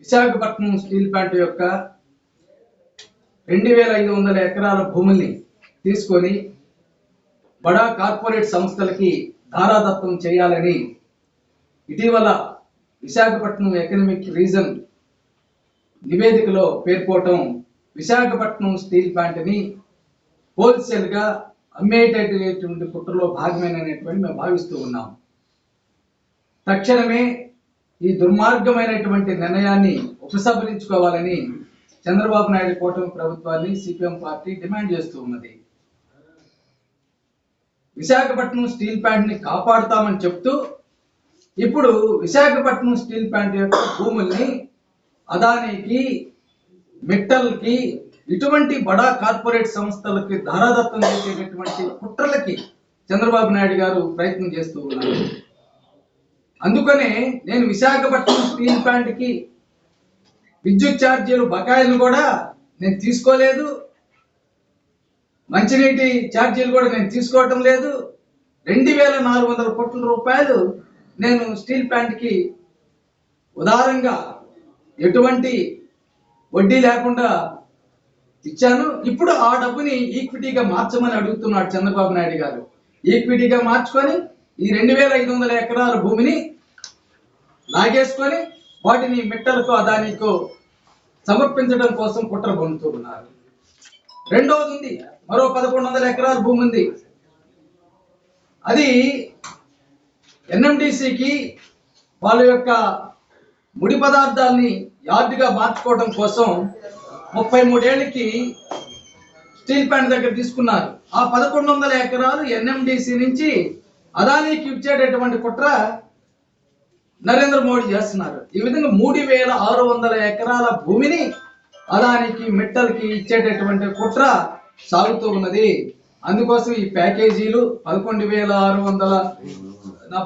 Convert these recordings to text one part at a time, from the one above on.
Visakhapatnam steel plant యొక్క రెండు వేల ఐదు వందల ఎకరాల భూముల్ని తీసుకొని బడా కార్పొరేట్ సంస్థలకి ధారాదత్తం చేయాలని ఇటీవల విశాఖపట్నం ఎకనమిక్ రీజన్ నివేదికలో పేర్కోవటం విశాఖపట్నం స్టీల్ ప్లాంట్ని హోల్సేల్గా అమ్మేటటువంటి కుట్రలో భాగమేననేటువంటి మేము భావిస్తూ ఉన్నాం. తక్షణమే ఈ దుర్మార్గమైనటువంటి నిర్ణయాన్ని ఉపసంహరించుకోవాలని చంద్రబాబు నాయుడు కూటమి ప్రభుత్వాన్ని సిపిఎం పార్టీ డిమాండ్ చేస్తూ ఉన్నది. విశాఖపట్నం స్టీల్ ప్లాంట్ని కాపాడుతామని చెప్తూ ఇప్పుడు విశాఖపట్నం స్టీల్ ప్లాంట్ యొక్క భూముల్ని అదానికి మిట్టల్కి ఇటువంటి బడా కార్పొరేట్ సంస్థలకి ధారాదత్తం చేసేటటువంటి కుట్రలకి చంద్రబాబు నాయుడు గారు ప్రయత్నం చేస్తూ ఉన్నారు. అందుకనే నేను విశాఖపట్నం స్టీల్ ప్లాంట్కి విద్యుత్ ఛార్జీలు బకాయిలు కూడా నేను తీసుకోలేదు. మంచినీటి ఛార్జీలు కూడా నేను తీసుకోవటం లేదు. రెండు వేల నాలుగు వందల కోట్ల రూపాయలు నేను స్టీల్ ప్లాంట్కి ఉదారంగా ఎటువంటి వడ్డీ లేకుండా ఇచ్చాను. ఇప్పుడు ఆ డబ్బుని ఈక్విటీగా మార్చమని అడుగుతున్నాడు చంద్రబాబు నాయుడు గారు. ఈక్విటీగా మార్చుకొని ఈ రెండు వేల ఐదు వందల ఎకరాల భూమిని లాగేసుకొని వాటిని మిట్టలకు అదానికో సమర్పించడం కోసం కుట్ర పొందుతూ ఉన్నారు. రెండవది ఉంది. మరో పదకొండు వందల ఎకరాల భూమి ఉంది. అది ఎన్ఎండిసికి వాళ్ళ యొక్క ముడి పదార్థాలని యార్డ్గా మార్చుకోవడం కోసం ముప్పై మూడేళ్ళకి స్టీల్ ప్లాంట్ దగ్గర తీసుకున్నారు. ఆ పదకొండు వందల ఎకరాలు ఎన్ఎండిసి నుంచి అదానికి ఇచ్చేటటువంటి కుట్ర నరేంద్ర మోడీ చేస్తున్నారు. ఈ విధంగా మూడు వేల ఆరు వందల ఎకరాల భూమిని అదానికి మిట్టల్కి ఇచ్చేటటువంటి కుట్ర సాగుతూ ఉన్నది. అందుకోసం ఈ ప్యాకేజీలు పదకొండు వేల ఆరు వందల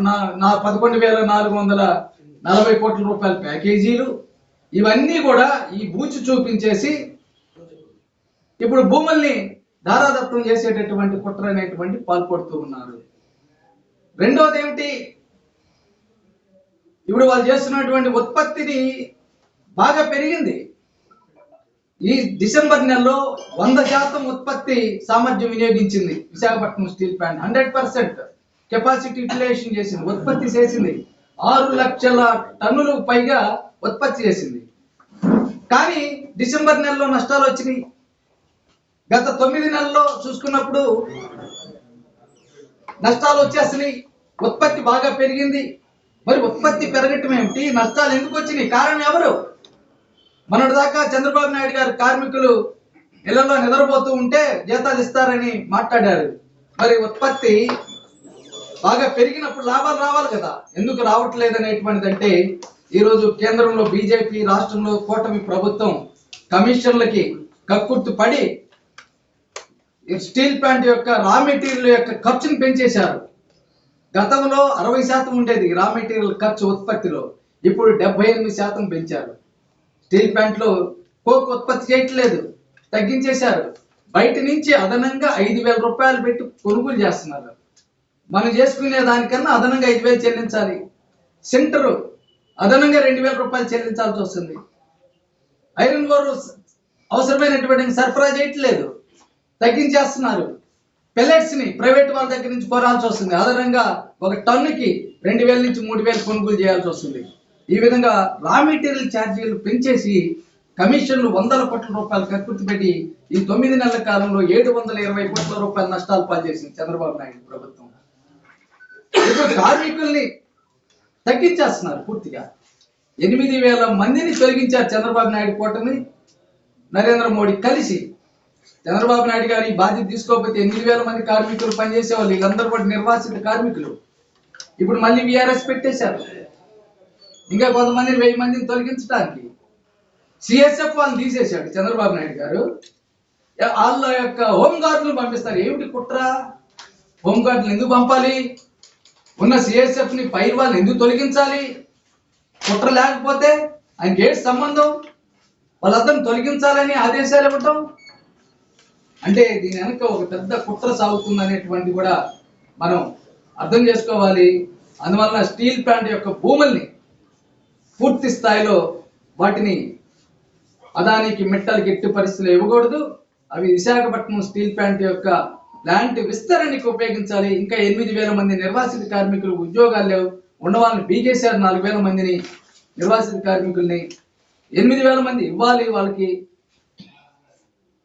నా- నా పదకొండు వేల నాలుగు వందల నలభై కోట్ల రూపాయల ప్యాకేజీలు ఇవన్నీ కూడా ఈ బూచి చూపించేసి ఇప్పుడు భూముల్ని ధారాదత్తం చేసేటటువంటి కుట్ర అనేటువంటి పాల్పడుతూ ఉన్నారు. రెండోది ఏమిటి? ఇప్పుడు వాళ్ళు చేస్తున్నటువంటి ఉత్పత్తిని బాగా పెరిగింది. ఈ డిసెంబర్ నెలలో వంద శాతం ఉత్పత్తి సామర్థ్యం వినియోగించింది. Visakhapatnam steel plant hundred percent capacity utilization చేసింది ఉత్పత్తి చేసింది. ఆరు లక్షల టన్నులు పైగా ఉత్పత్తి చేసింది. కానీ డిసెంబర్ నెలలో నష్టాలు వచ్చినాయి. గత తొమ్మిది నెలల్లో చూసుకున్నప్పుడు నష్టాలు వచ్చేస్తున్నాయి ఉత్పత్తి బాగా పెరిగింది. మరి ఉత్పత్తి పెరగటం ఏమిటి నష్టాలు ఎందుకు వచ్చినాయి? కారణం ఎవరు? మొన్నటి దాకా చంద్రబాబు నాయుడు గారు కార్మికులు ఇళ్ళలో నిద్రపోతూ ఉంటే జీతాలు ఇస్తారని మాట్లాడారు. మరి ఉత్పత్తి బాగా పెరిగినప్పుడు లాభాలు రావాలి కదా. ఎందుకు రావట్లేదు అనేటువంటిది అంటే ఈరోజు కేంద్రంలో బీజేపీ రాష్ట్రంలో కూటమి ప్రభుత్వం కమిషన్లకి కక్కుర్తి పడి స్టీల్ ప్లాంట్ యొక్క రా మెటీరియల్ యొక్క ఖర్చును పెంచేశారు. గతంలో అరవై శాతం ఉండేది రా మెటీరియల్ ఖర్చు ఉత్పత్తిలో. ఇప్పుడు డెబ్బై ఎనిమిది శాతం పెంచారు. స్టీల్ ప్లాంట్లో కోక్ ఉత్పత్తి చేయట్లేదు తగ్గించేశారు. బయట నుంచి అదనంగా ఐదు వేల రూపాయలు పెట్టి కొనుగోలు చేస్తున్నారు. మనం చేసుకునే దానికన్నా అదనంగా ఐదు వేలు చెల్లించాలి. సెంటర్ అదనంగా రెండు వేల రూపాయలు చెల్లించాల్సి వస్తుంది. ఐరన్ ఓర్ అవసరమైనటువంటి సరఫరా చేయట్లేదు. తగ్గించేస్తున్నారు. పెల్లెట్స్ని ప్రైవేట్ వాళ్ళ దగ్గర నుంచి కోరాల్సి వస్తుంది. అదనంగా ఒక టన్నుకి రెండు వేల నుంచి మూడు వేలు కొనుగోలు చేయాల్సి వస్తుంది. ఈ విధంగా రా మెటీరియల్ ఛార్జీలు పెంచేసి కమిషన్లు వందల కోట్ల రూపాయలు కక్కుర్తి పెట్టి ఈ తొమ్మిది నెలల కాలంలో ఏడు వందల ఇరవై కోట్ల రూపాయల నష్టాలు పాల్చేసింది చంద్రబాబు నాయుడు ప్రభుత్వం. ఇప్పుడు కార్మికుల్ని తగ్గించేస్తున్నారు పూర్తిగా. ఎనిమిది వేల మందిని తొలగించారు చంద్రబాబు నాయుడు కూటమి నరేంద్ర మోడీ కలిసి. చంద్రబాబు నాయుడు గారు ఈ బాధ్యత తీసుకోకపోతే ఎనిమిది వేల మంది కార్మికులు పనిచేసేవాళ్ళు వీళ్ళందరూ కూడా నిర్వాసిత కార్మికులు. ఇప్పుడు మళ్ళీ విఆర్ఎస్ పెట్టేశారు. ఇంకా కొంతమందిని వెయ్యి మందిని తొలగించడానికి. సిఎస్ఎఫ్ వాళ్ళని తీసేశాడు చంద్రబాబు నాయుడు గారు. వాళ్ళ యొక్క హోంగార్డులు పంపిస్తారు. ఏమిటి కుట్ర? హోంగార్డులు ఎందుకు పంపాలి? ఉన్న సిఎస్ఎఫ్ని పై వాళ్ళని ఎందుకు తొలగించాలి? కుట్ర లేకపోతే ఆయనకి ఏంటి సంబంధం? వాళ్ళందరం తొలగించాలని ఆదేశాలు ఇవ్వటం? అంటే దీని వెనక ఒక పెద్ద కుట్ర సాగుతుంది అనేటువంటి కూడా మనం అర్థం చేసుకోవాలి. అందువలన స్టీల్ ప్లాంట్ యొక్క భూముల్ని పూర్తి స్థాయిలో వాటిని అదానికి మెట్టలకి ఎట్టి పరిస్థితులు ఇవ్వకూడదు. అవి విశాఖపట్నం స్టీల్ ప్లాంట్ యొక్క లాంటి విస్తరణకి ఉపయోగించాలి. ఇంకా ఎనిమిది వేల మంది నిర్వాసిత కార్మికులు ఉద్యోగాలు లేవు. ఉండవాలని బీకేసీఆర్ నాలుగు వేల మందిని నిర్వాసిత కార్మికుల్ని. ఎనిమిది వేల మంది ఇవ్వాలి వాళ్ళకి.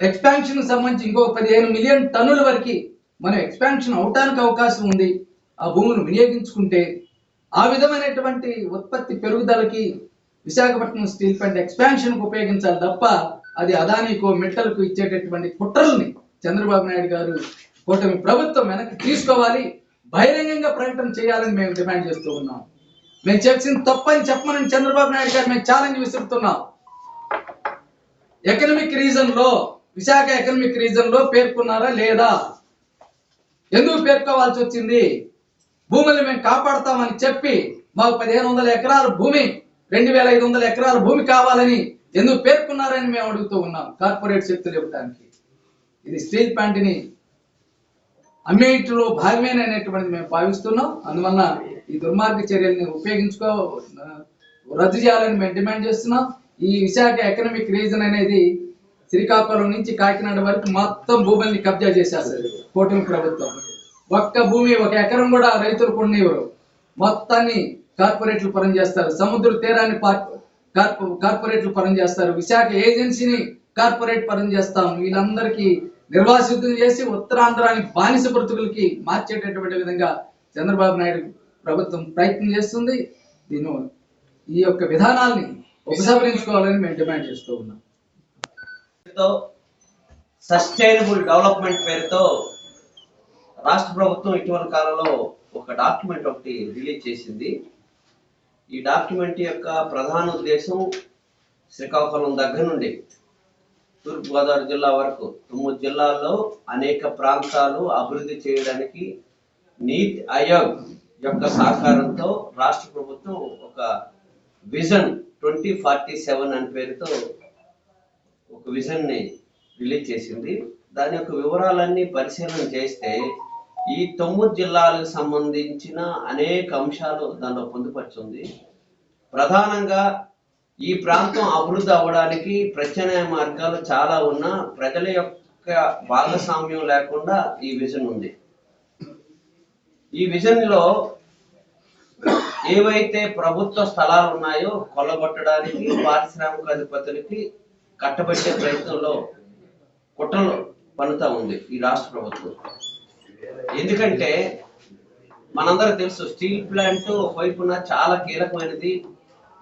ఎక్స్పాన్షన్ సంబంధించి ఇంకో పదిహేను మిలియన్ టన్నుల వరకు మనం ఎక్స్పాన్షన్ అవటానికి అవకాశం ఉంది. ఆ భూములు వినియోగించుకుంటే ఆ విధమైనటువంటి ఉత్పత్తి పెరుగుదలకి విశాఖపట్నం స్టీల్ ప్లాంట్ ఎక్స్పాన్షన్కు ఉపయోగించాలి తప్ప అది అదానికో మిట్టలకు ఇచ్చేటటువంటి కుట్రల్ని చంద్రబాబు నాయుడు గారు కూటమి ప్రభుత్వం వెనక్కి తీసుకోవాలి బహిరంగంగా ప్రకటన చేయాలని మేము డిమాండ్ చేస్తూ ఉన్నాం. మేము చేసింది తప్పని చెప్పమని చంద్రబాబు నాయుడు గారు మేము ఛాలెంజ్ విసురుతున్నాం. ఎకనమిక్ రీజన్లో విశాఖ ఎకనమిక్ రీజన్లో పేర్కొన్నారా లేదా? ఎందుకు పేర్కోవాల్సి వచ్చింది? భూముల్ని మేము కాపాడతామని చెప్పి మాకు పదిహేను వందల ఎకరాల భూమి రెండు వేల ఐదు వందల ఎకరాల భూమి కావాలని ఎందుకు పేర్కొన్నారని మేము అడుగుతూ ఉన్నాం. కార్పొరేట్ శక్తులు ఇవ్వడానికి ఇది స్టీల్ ప్లాంట్ని అమ్మేటిలో భాగమేననేటువంటిది మేము భావిస్తున్నాం. అందువలన ఈ దుర్మార్గ చర్యల్ని ఉపయోగించుకో రద్దు చేయాలని మేము డిమాండ్ చేస్తున్నాం. ఈ విశాఖ ఎకనామిక్ రీజన్ అనేది శ్రీకాకుళం నుంచి కాకినాడ వరకు మొత్తం భూముల్ని కబ్జా చేసేస్తారు కూటమి ప్రభుత్వం. ఒక్క భూమి ఒక ఎకరం కూడా రైతులు కొనివ్వరు. మొత్తాన్ని కార్పొరేట్లు పరం చేస్తారు. సముద్ర తీరాన్ని కార్పొరేట్లు పరం చేస్తారు. విశాఖ ఏజెన్సీని కార్పొరేట్ పరం చేస్తాం. వీళ్ళందరికీ నిర్వాసితులు చేసి ఉత్తరాంధ్రాన్ని బానిస బ్రతుకులకి మార్చేటటువంటి విధంగా చంద్రబాబు నాయుడు ప్రభుత్వం ప్రయత్నం చేస్తుంది. దీని ఈ యొక్క విధానాల్ని ఉపసంహరించుకోవాలని మేము డిమాండ్ చేస్తూ ఉన్నాం. సస్టైనబుల్ డెవలప్మెంట్ పేరుతో రాష్ట్ర ప్రభుత్వం ఇటీవల కాలంలో ఒక డాక్యుమెంట్ ఒకటి రిలీజ్ చేసింది. ఈ డాక్యుమెంట్ యొక్క ప్రధాన ఉద్దేశం శ్రీకాకుళం దగ్గర నుండి తూర్పుగోదావరి జిల్లా వరకు తొమ్మిది జిల్లాల్లో అనేక ప్రాంతాలు అభివృద్ధి చేయడానికి నీతి ఆయోగ్ యొక్క సహకారంతో రాష్ట్ర ప్రభుత్వం ఒక విజన్ ట్వంటీ ఫార్టీ సెవెన్ అనే పేరుతో ఒక విజన్ని రిలీజ్ చేసింది. దాని యొక్క వివరాలన్నీ పరిశీలన చేస్తే ఈ తొమ్మిది జిల్లాలకు సంబంధించిన అనేక అంశాలు దానిలో పొందుపరుచుంది. ప్రధానంగా ఈ ప్రాంతం అభివృద్ధి అవ్వడానికి ప్రత్యామ్నాయ మార్గాలు చాలా ఉన్నా ప్రజల యొక్క భాగస్వామ్యం లేకుండా ఈ విజన్ ఉంది. ఈ విజన్లో ఏవైతే ప్రభుత్వ స్థలాలు ఉన్నాయో కొల్లగొట్టడానికి పారిశ్రామిక అధిపతులకి కట్టబెట్టే ప్రయత్నంలో కుట్రలు పనుతా ఉంది ఈ రాష్ట్ర ప్రభుత్వం. ఎందుకంటే మనందరూ తెలుసు స్టీల్ ప్లాంట్ వైపున చాలా కీలకమైనది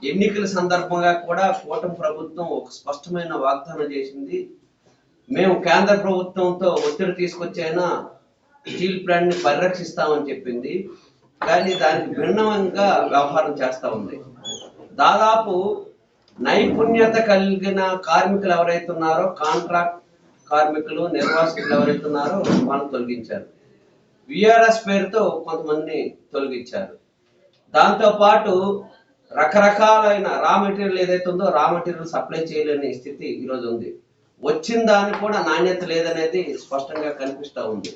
ఎన్నికల సందర్భంగా కూడా కూటమి ప్రభుత్వం ఒక స్పష్టమైన వాగ్దానం చేసింది. మేము కేంద్ర ప్రభుత్వంతో ఒత్తిడి తీసుకొచ్చైనా స్టీల్ ప్లాంట్ని పరిరక్షిస్తామని చెప్పింది. కానీ దానికి భిన్నంగా వ్యవహారం చేస్తా ఉంది. దాదాపు నైపుణ్యత కలిగిన కార్మికులు ఎవరైతే ఉన్నారో కాంట్రాక్ట్ కార్మికులు నిర్వాసితులు ఎవరైతే ఉన్నారో వాళ్ళని తొలగించారు. విఆర్ఎస్ పేరుతో కొంతమంది తొలగించారు. దాంతో పాటు రకరకాలైన రా మెటీరియల్ ఏదైతే ఉందో రా మెటీరియల్ సప్లై చేయలేని స్థితి ఈరోజు ఉంది. వచ్చిన దానికి కూడా నాణ్యత లేదనేది స్పష్టంగా కనిపిస్తా ఉంది.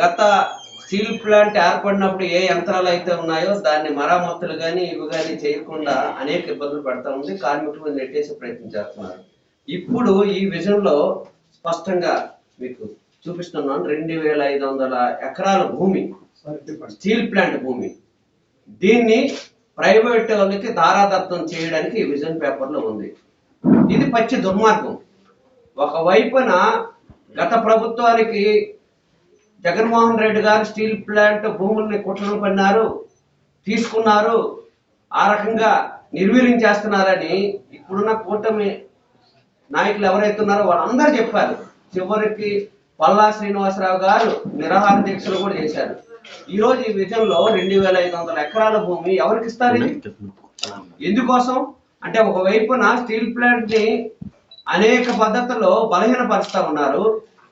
గత స్టీల్ ప్లాంట్ ఏర్పడినప్పుడు ఏ యంత్రాలు అయితే ఉన్నాయో దాన్ని మరామతులు కానీ ఇవి కానీ చేయకుండా అనేక ఇబ్బందులు పెడతా ఉంది. కార్మికులు నెట్టేసే ప్రయత్నం చేస్తున్నారు. ఇప్పుడు ఈ విజన్లో స్పష్టంగా మీకు చూపిస్తున్నాను. రెండు వేల ఐదు వందల ఎకరాల భూమి స్టీల్ ప్లాంట్ భూమి. దీన్ని ప్రైవేట్ వాళ్ళకి దారాదత్తం చేయడానికి ఈ విజన్ పేపర్లో ఉంది. ఇది పచ్చి దుర్మార్గం. ఒకవైపున గత ప్రభుత్వానికి జగన్మోహన్ రెడ్డి గారు స్టీల్ ప్లాంట్ భూముల్ని కుట్రలు పన్నారు తీసుకున్నారు ఆ రకంగా నిర్వీర్యం చేస్తున్నారని ఇప్పుడున్న కూటమి నాయకులు ఎవరైతే ఉన్నారో వాళ్ళందరూ చెప్పారు. చివరికి పల్లా శ్రీనివాసరావు గారు నిరాహార దీక్షలు కూడా చేశారు. ఈ రోజు ఈ విజయంలో రెండు వేల ఐదు వందల ఎకరాల భూమి ఎవరికి ఇస్తారు ఎందుకోసం? అంటే ఒక వైపున స్టీల్ ప్లాంట్ని అనేక పద్ధతుల్లో బలహీనపరుస్తా ఉన్నారు.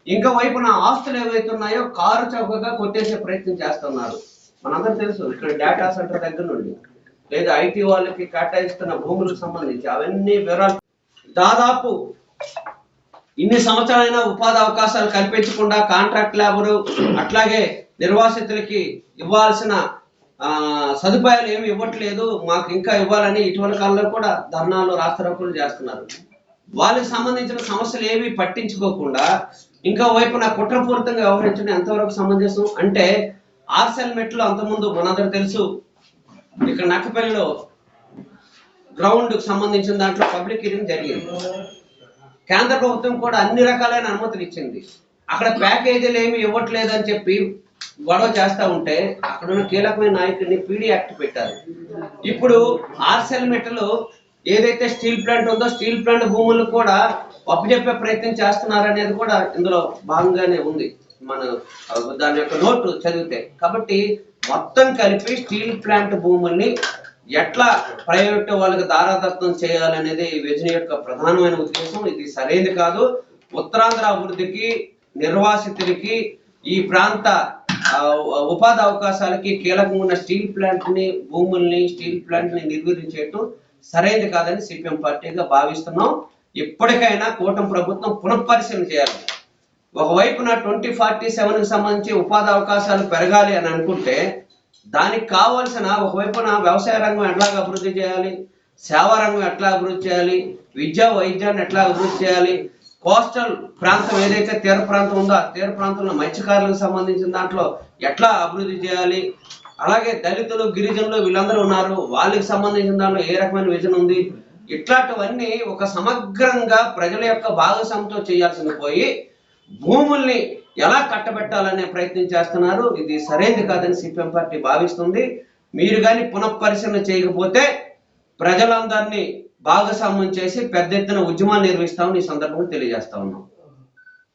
ఇంకా వైపున ఆస్తులు ఏవైతే ఉన్నాయో కారు చౌకగా కొట్టేసే ప్రయత్నం చేస్తున్నారు. మనందరూ తెలుసు ఇక్కడ డేటా సెంటర్ దగ్గర నుండి లేదా ఐటీ వాళ్ళకి కేటాయిస్తున్న భూములకు సంబంధించి అవన్నీ వివరాలు. దాదాపు ఇన్ని సంవత్సరాలైనా ఉపాధి అవకాశాలు కల్పించకుండా కాంట్రాక్ట్ లేబరు అట్లాగే నిర్వాసితులకి ఇవ్వాల్సిన సదుపాయాలు ఏమి ఇవ్వట్లేదు మాకు ఇంకా ఇవ్వాలని ఇటీవల కాలంలో కూడా ధర్నాలు రాస్తారోకులు చేస్తున్నారు. వాళ్ళకి సంబంధించిన సమస్యలు ఏవి పట్టించుకోకుండా ఇంకా వైపు నా కుట్రపూరితంగా వ్యవహరించడం ఎంతవరకు సమంజసం అంటే ఆర్సెల్ మెట్లు అంతకుముందు మనందరూ తెలుసు ఇక్కడ నక్కపల్లిలో గ్రౌండ్కి సంబంధించిన దాంట్లో పబ్లిక్ హీరింగ్ జరిగింది. కేంద్ర ప్రభుత్వం కూడా అన్ని రకాలైన అనుమతులు ఇచ్చింది. అక్కడ ప్యాకేజీలు ఏమి ఇవ్వట్లేదు అని చెప్పి గొడవ చేస్తా ఉంటే అక్కడ ఉన్న కీలకమైన నాయకుడిని పీడీ యాక్ట్ పెట్టారు. ఇప్పుడు ఆర్సెల్ మెటలు ఏదైతే స్టీల్ ప్లాంట్ ఉందో స్టీల్ ప్లాంట్ భూములు కూడా అప్పచెప్పే ప్రయత్నం చేస్తున్నారనేది కూడా ఇందులో భాగంగానే ఉంది. మన దాని యొక్క నోటు చదివితే. కాబట్టి మొత్తం కలిపి స్టీల్ ప్లాంట్ భూముల్ని ఎట్లా ప్రైవేట్ వాళ్ళకి దారాదత్తం చేయాలనేది ఈ యొక్క ప్రధానమైన ఉద్దేశం. ఇది సరైనది కాదు. ఉత్తరాంధ్ర అభివృద్ధికి నిర్వాసితులకి ఈ ప్రాంత ఉపాధి అవకాశాలకి కీలకంగా ఉన్న స్టీల్ ప్లాంట్ని భూముల్ని స్టీల్ ప్లాంట్ని నిర్వీర్యం సరైనది కాదని సిపిఎం పార్టీగా భావిస్తున్నాం. ఇప్పటికైనా కూటమి ప్రభుత్వం పునఃపరిశీలన చేయాలి. ఒకవైపున ట్వంటీ ఫార్టీ సెవెన్కి సంబంధించి ఉపాధి అవకాశాలు పెరగాలి అని అనుకుంటే దానికి కావాల్సిన ఒకవైపున వ్యవసాయ రంగం ఎట్లా అభివృద్ధి చేయాలి సేవా రంగం ఎట్లా అభివృద్ధి చేయాలి విద్యా వైద్యాన్ని ఎట్లా అభివృద్ధి చేయాలి కోస్టల్ ప్రాంతం ఏదైతే తీర ప్రాంతం ఉందో ఆ తీర ప్రాంతంలో మత్స్యకారులకు సంబంధించిన దాంట్లో ఎట్లా అభివృద్ధి చేయాలి? అలాగే దళితులు గిరిజనులు వీళ్ళందరూ ఉన్నారు. వాళ్ళకి సంబంధించిన దాంట్లో ఏ రకమైన విజన్ ఉంది? ఇట్లాంటివన్నీ ఒక సమగ్రంగా ప్రజల యొక్క భాగస్వామ్యంతో చేయాల్సింది పోయి భూముల్ని ఎలా కట్టబెట్టాలనే ప్రయత్నం చేస్తున్నారు. ఇది సరైనది కాదని సిపిఎం పార్టీ భావిస్తుంది. మీరు కానీ పునఃపరిశీలన చేయకపోతే ప్రజలందరినీ భాగస్వామ్యం చేసి పెద్ద ఎత్తున ఉద్యమాలు నిర్వహిస్తామని ఈ సందర్భంగా తెలియజేస్తా ఉన్నాం.